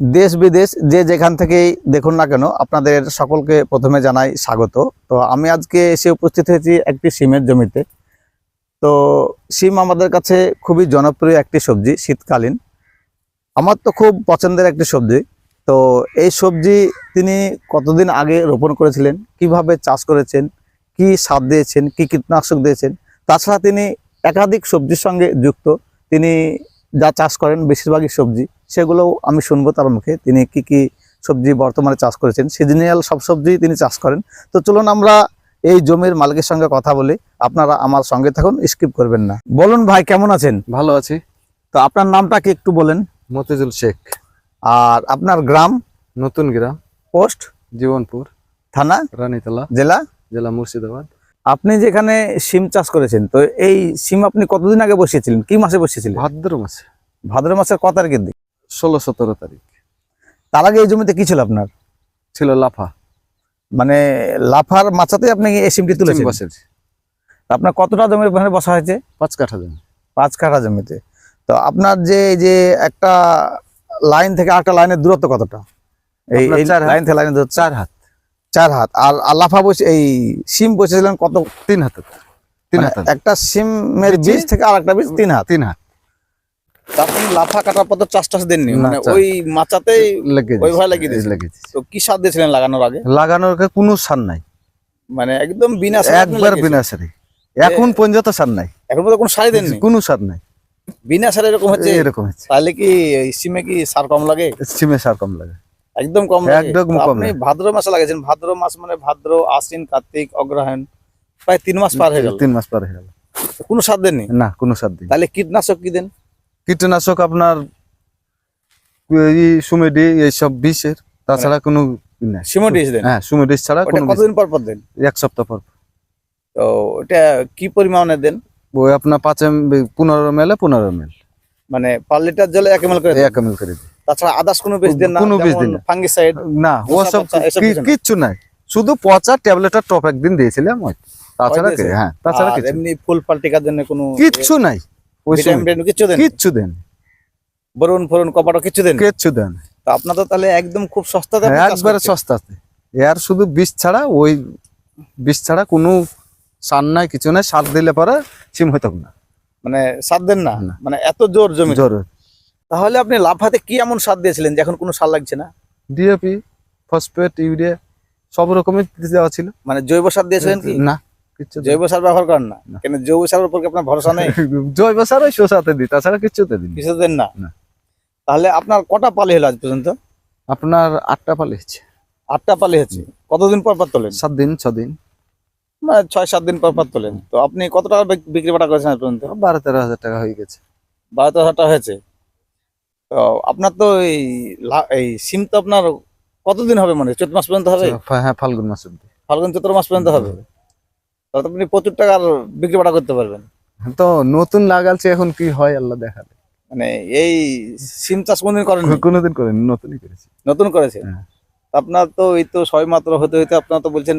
দেশ বিদেশ যে যেখান থেকেই দেখুন না কেন, আপনাদের সকলকে প্রথমে জানাই স্বাগত। তো আমি আজকে এসে উপস্থিত হয়েছি একটি সিমের জমিতে। তো সিম আমাদের কাছে খুবই জনপ্রিয় একটি সবজি শীতকালীন। আমার তো খুব পছন্দের একটি সবজি। তো এই সবজি তিনি কতদিন আগে রোপণ করেছিলেন, কীভাবে চাষ করেছেন, কি সার দিয়েছেন, কি কীটনাশক দিয়েছেন, তাছাড়া তিনি একাধিক সবজির সঙ্গে যুক্ত। তিনি যা চাষ করেন বেশিরভাগই সবজি সেগুলোও আমি শুনব তার মুখে তিনি কি কি সবজি বর্তমানে চাষ করেছেন। সিজনিয়াল সব সবজি তিনি চাষ করেন। তো চলুন আমরা এই জমির মালিকের সঙ্গে কথা বলি। আপনারা আমার সঙ্গে থাকুন স্কিপ করবেন না। বলুন ভাই কেমন আছেন? ভালো আছি। তো আপনার নামটা কি একটু বলেন? মতিজুল শেখ। আর আপনার গ্রাম? নতুন গ্রাম। পোস্ট? জীবনপুর। থানা? রানীতলা। জেলা? জেলা মুর্শিদাবাদ। আপনি যেখানে সিম চাষ করেছেন তো এই সিম আপনি কতদিন আগে বসিয়েছিলেন? কি মাসে বসিয়েছিলেন? ভাদ্র মাসে। ভাদ্র মাসের ক তারিখের দিক? ষোলো সতেরো তারিখ। তার আগে এই জমিতে কি ছিল আপনার? ছিল লাফা। মানে লাফার মাচাতে আপনি এই সিমটি তুলেছেন? বসের আপনার কতটা জমির ওখানে বসা হয়েছে? পাঁচ কাঠা জমি। পাঁচ কাঠা জমিতে। তো আপনার যে এই যে একটা লাইন থেকে আরেকটা লাইনের দূরত্ব কতটা? এই লাইন থেকে লাইনের দূরত্ব? চার হাত। চার হাত। আর আর লাফা বসে এই সিম বসেছিলেন কত? তিন হাত তিন মানে হাত। একটা সিমের বীজ থেকে আর একটা বীজ তিন হাত। তিন হাত। লাফা কাটার পর তো চাষ টাস দেননি। মানে ওই মাচাতেই ওইভাবে লাগিয়ে দিয়েছে। তো কি সার দিয়েছিলেন লাগানোর আগে? লাগানোর আগে কোনো সার নাই। মানে একদম বিনা একবার বিনা সারি। এখন পর্যন্ত সার নাই। এখন পর্যন্ত কোনো সারই দেননি? কোনো সার নাই। বিনা সারে এরকম হচ্ছে? এরকম তাহলে কি সিমে কি সার কম লাগে? সিমে সার কম লাগে। একদম কম একদম কম আপনি ভাদ্র মাসে লাগিয়েছেন ভাদ্র মাস মানে ভাদ্র আশ্বিন কার্তিক অগ্রহায়ণ প্রায় তিন মাস পার হয়ে গেল। তিন মাস পার হয়ে গেল। কোনো সার দেননি? না কোনো সার দিন তাহলে কীটনাশক কি দেন? কীটনাশক আপনার এই সুমেডি এইসব বিষের তাছাড়া কোনো নাই। সিমোডিস দেন? হ্যাঁ সুমেডিস ছাড়া কোনো কতদিন পর পর দেন? এক সপ্তাহ পর তো ওটা কি পরিমাণে দেন? ওই আপনার পাঁচ এম পনেরো এম এল পনেরো এম এল। মানে পার লিটার জলে এক এমএল করে এক এম এল করে দিই তাছাড়া আদার্স কোনো দেন না কোনো বীজ ফাঙ্গিসাইড না। ওসব কিচ্ছু নাই। শুধু পচা ট্যাবলেট আর টপ একদিন দিয়েছিলাম তাছাড়া হ্যাঁ তাছাড়া এমনি ফুল জন্য কোনো কিচ্ছু নাই। কিচ্ছু দেন কিচ্ছু দেন বরুণ ফরুণ কপাটো কিচ্ছু দেন কিচ্ছু দেন তো আপনার তাহলে একদম খুব সস্তাতে একবারে সস্তাতে। এর শুধু বিষ ছাড়া ওই বিষ ছাড়া কোনো সার নাই কিছু নাই। সার দিলে পরে সিম হইতো না। মানে সার দেন না। মানে এত জোর জমি জ্বর তাহলে আপনি লাফাতে কি এমন সার দিয়েছিলেন যে এখন কোনো সার লাগছে না? ডিএপি ফসফেট ইউরিয়া সব রকমের দেওয়া ছিল। মানে জৈব সার দিয়েছিলেন কি? না জৈব সার ব্যবহার করেন না। কেন জৈব সারের উপর আপনার ভরসা নেই? জৈব সার ওই শোষাতে দিই তাছাড়া কিচ্ছুতে দিই কিছু দেন না। তাহলে আপনার কটা পালি হলো আজ পর্যন্ত? আপনার আটটা পালিয়েছে আটটা পালি হচ্ছে কতদিন পর পর তোলেন? সাত দিন ছ দিন। মানে ছয় সাত দিন পর পর তোলেন। তো আপনি কত টাকা বিক্রি বাটা করেছেন আজ পর্যন্ত? বারো তেরো হাজার টাকা হয়ে গেছে। বারো তেরো হাজার টাকা হয়েছে। আপনার তো এই এই সিম তো আপনার কতদিন হবে মানে? চৈত মাস পর্যন্ত হবে? হ্যাঁ ফাল্গুন মাস অব্দি ফাল্গুন চৈত্র মাস পর্যন্ত হবে? তাহলে আপনি প্রচুর টাকার বিক্রি বাটা করতে পারবেন। তো নতুন লাগালছে এখন কি হয় আল্লাহ দেখাবে মানে এই সিম চাষ কোনদিন করেন কোনোদিন করেনি নতুনই করেছি। নতুন করেছে হ্যাঁ। আপনার তো এই তো ছয় মাত্র হতে হতে আপনার তো বলছেন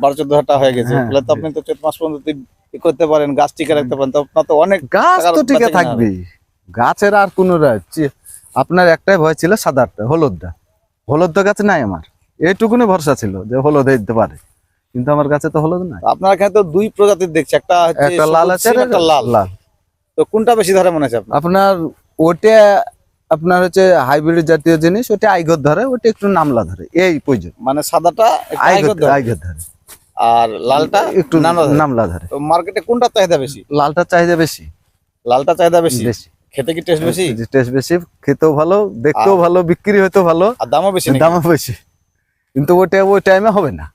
বারো চোদ্দ হাজার টাকা হয়ে গেছে। হ্যাঁ, তাহলে তো আপনি তো চৈত মাস পর্যন্ত করতে পারেন গাছ টিকে রাখতে পারেন। তো আপনার তো অনেক গাছ তো টিকে বেচা থাকবে গাছের আর কোনো আপনার একটাই ভয় ছিল সাদারটা হলুদটা। হলুদ গাছ নাই আমার। এইটুকুনি ভরসা ছিল যে হলুদ দিতে পারে। কিন্তু আমার কাছে তো হলুদ নাই। আপনার এখানে তো দুই প্রজাতির দেখছি একটা একটা লাল আছে একটা লাল। লাল। তো কোনটা বেশি ধরে মনে হচ্ছে আপনার? ওটা আপনার হচ্ছে হাইব্রিড জাতীয় জিনিস ওটা আইগর ধরে ওটা একটু নামলা ধরে এই পর্যন্ত মানে সাদাটা আইগর আইগর ধরে, আইগর ধরে। আর লালটা একটু নামলা ধরে। নামলা ধরে। তো মার্কেটে কোনটা চাহিদা বেশি? লালটা চাহিদা বেশি। লালটা চাহিদা বেশি? বেশি। খেতে কি টেস্ট বেশি? টেস্ট বেশি খেতেও ভালো দেখতেও ভালো বিক্রি হইতেও ভালো। আর দামও বেশি দামও বেশি। কিন্তু ওটা ওই টাইমে হবে না।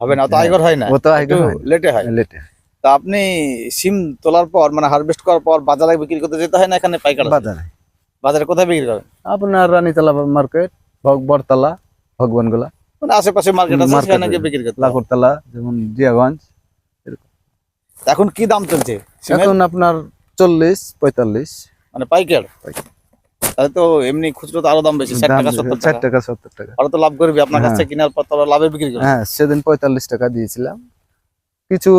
হবে না তো আইগর হয় না। ও তো আইগর হয়। লেটে হয়। লেটে তা আপনি সিম তোলার পর মানে হারভেস্ট করার পর বাজারে বিক্রি করতে যেতে হয় না এখানে পাইকার? বাজারে। বাজারে কোথায় বিক্রি করেন? আপনার রানীতলা মার্কেট বরতলা ভগবানগোলা। মানে আশেপাশে মার্কেট আছে সেখানে গিয়ে বিক্রি করতে হয়। লাকড়তলা যেমন জিয়াগঞ্জ এখন কি দাম চলছে? এখন আপনার চল্লিশ পঁয়তাল্লিশ। মানে পাইকার? তাহলে তো এমনি খুচরো তো আরও দাম বেশি ষাট টাকা সত্তর ষাট টাকা। সত্তর টাকা। আরও তো লাভ করবি আপনার কাছ হ্যাঁ। কেনার পর তো আরও লাভে বিক্রি করবে। হ্যাঁ সেদিন পঁয়তাল্লিশ টাকা দিয়েছিলাম। কিছু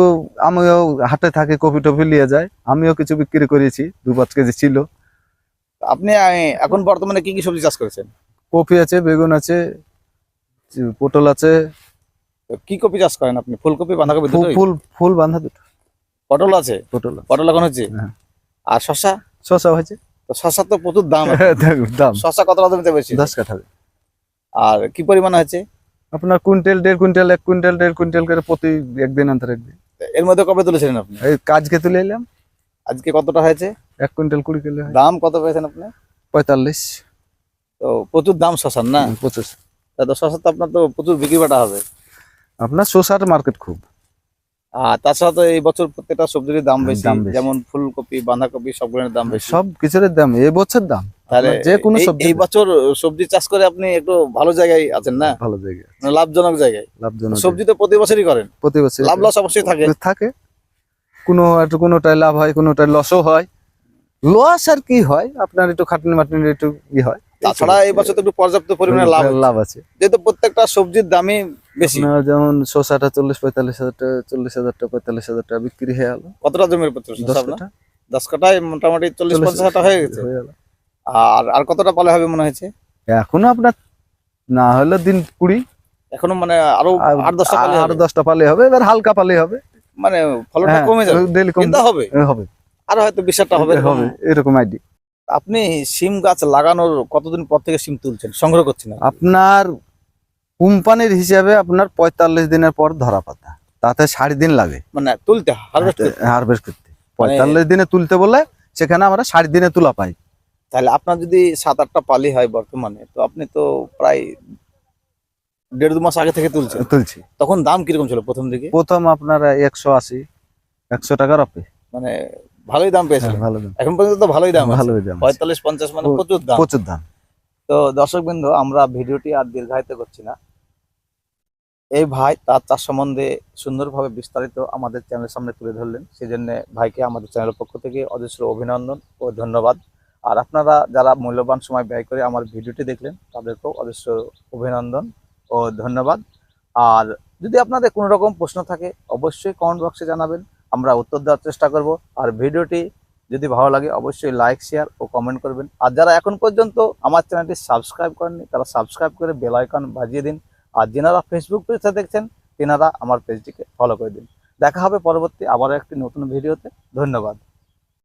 আমিও হাটে থাকে কপি টপি নিয়ে যায় আমিও কিছু বিক্রি করেছি দু পাঁচ কেজি ছিল। আপনি এখন বর্তমানে কি কি সবজি চাষ করেছেন? কপি আছে বেগুন আছে পটল আছে। কি কপি চাষ করেন আপনি? ফুলকপি বাঁধাকপি ফুল ফুল বাঁধা দুটো। পটল আছে? পটল পটল এখন হচ্ছে? হ্যাঁ। আর শশা শসা হয়েছে? তো শশা তো প্রচুর দাম দাম। শশা কতটা জমিতে বেশি দশ কাঠা। আর কি পরিমাণ হয়েছে? আপনার কুইন্টাল দেড় কুইন্টাল এক কুইন্টাল দেড় কুইন্টাল করে প্রতি একদিন অন্তর একদিন। এর মধ্যে কবে তুলেছিলেন আপনি? এই কাজকে তুলে এলাম। আজকে কতটা হয়েছে? এক কুইন্টাল কুড়ি কিলো দাম কত পেয়েছেন আপনি? পঁয়তাল্লিশ। তো প্রচুর দাম শশার না? পঁচিশ তা শশা তো আপনার তো প্রচুর বিক্রি বাটা হবে। আপনার শসার মার্কেট খুব। তাছাড়া তো এই বছর প্রত্যেকটা সবজির দাম বেশি। যেমন ফুলকপি বাঁধাকপি সবগুলোর দাম বেশি। সব কিছুর দাম এই বছর দাম। তাহলে যে কোনো সবজি এই বছর সবজি চাষ করে আপনি একটু ভালো জায়গায় আছেন না? ভালো জায়গা মানে লাভজনক জায়গায়। লাভজনক সবজি তো প্রতি বছরই করেন? প্রতি বছর লাভ লস অবশ্যই থাকে। থাকে। কোনো একটু কোনোটায় লাভ হয় কোনোটায় লসও হয়। লস আর কি হয় আপনার একটু খাটনি মাটনি একটু ই হয়। তাছাড়া এই বছর তো একটু পর্যাপ্ত পরিমাণে লাভ লাভ আছে। যেহেতু প্রত্যেকটা সবজির দামই বেশি। যেমন শসাটা চল্লিশ পঁয়তাল্লিশ হাজার টাকা চল্লিশ হাজার টাকা পঁয়তাল্লিশ হাজার টাকা বিক্রি হয়ে গেল। কতটা জমির পত্র দশ কাঠায় মোটামুটি চল্লিশ পঞ্চাশ হাজার হয়ে গেছে। আর আর কতটা পালে হবে মনে হয়েছে? এখনও আপনার না হলে দিন কুড়ি। এখনও মানে আরও আট দশটা পালে আর। দশটা পালে হবে এবার হালকা পালে হবে। মানে ফলনটা হ্যাঁ, কমে যাবে। ডেলি হবে। হবে। আর হয়তো বিশালটা হবে হবে এরকম। আইডি আপনি সিম গাছ লাগানোর কতদিন পর থেকে সিম তুলছেন? সংগ্রহ করছেন আপনার কোম্পানির হিসাবে আপনার পঁয়তাল্লিশ দিনের পর ধরা পাতা। তাতে ষাট দিন লাগে। মানে তুলতে হারভেস্ট করতে? পঁয়তাল্লিশ দিনে তুলতে বলে সেখানে আমরা ষাট দিনে তুলা পাই। তাহলে আপনার যদি সাত আটটা পালি হয় বর্তমানে তো আপনি তো প্রায় দেড় দু মাস আগে থেকে তুলছেন। তুলছি। তখন দাম কীরকম ছিল প্রথম দিকে? প্রথম আপনার একশো আশি একশো টাকার অপে। মানে ভালোই দাম পেয়েছিল ভালো এখন পর্যন্ত তো ভালোই দাম আছে। ভালো দাম পঁয়তাল্লিশ পঞ্চাশ মানে প্রচুর দাম। প্রচুর দাম। তো দর্শক বিন্দু আমরা ভিডিওটি আর দীর্ঘায়িত করছি না। এই ভাই তার চাষ সম্বন্ধে সুন্দরভাবে বিস্তারিত আমাদের চ্যানেলের সামনে তুলে ধরলেন। সেই জন্য ভাইকে আমাদের চ্যানেলের পক্ষ থেকে অজস্র অভিনন্দন ও ধন্যবাদ। আর আপনারা যারা মূল্যবান সময় ব্যয় করে আমার ভিডিওটি দেখলেন তাদেরকেও অজস্র অভিনন্দন ও ধন্যবাদ। আর যদি আপনাদের কোনো রকম প্রশ্ন থাকে অবশ্যই কমেন্ট বক্সে জানাবেন। আমরা উত্তর দেওয়ার চেষ্টা করব। আর ভিডিওটি যদি ভালো লাগে, অবশ্যই লাইক শেয়ার ও কমেন্ট করবেন। আর যারা এখন পর্যন্ত আমার চ্যানেলটি সাবস্ক্রাইব করেননি, তারা সাবস্ক্রাইব করে বেল আইকন বাজিয়ে দিন। আর যেনারা ফেসবুক পেজটা দেখছেন, তেনারা আমার পেজটিকে ফলো করে দিন। দেখা হবে পরবর্তী আবার একটি নতুন ভিডিওতে। ধন্যবাদ।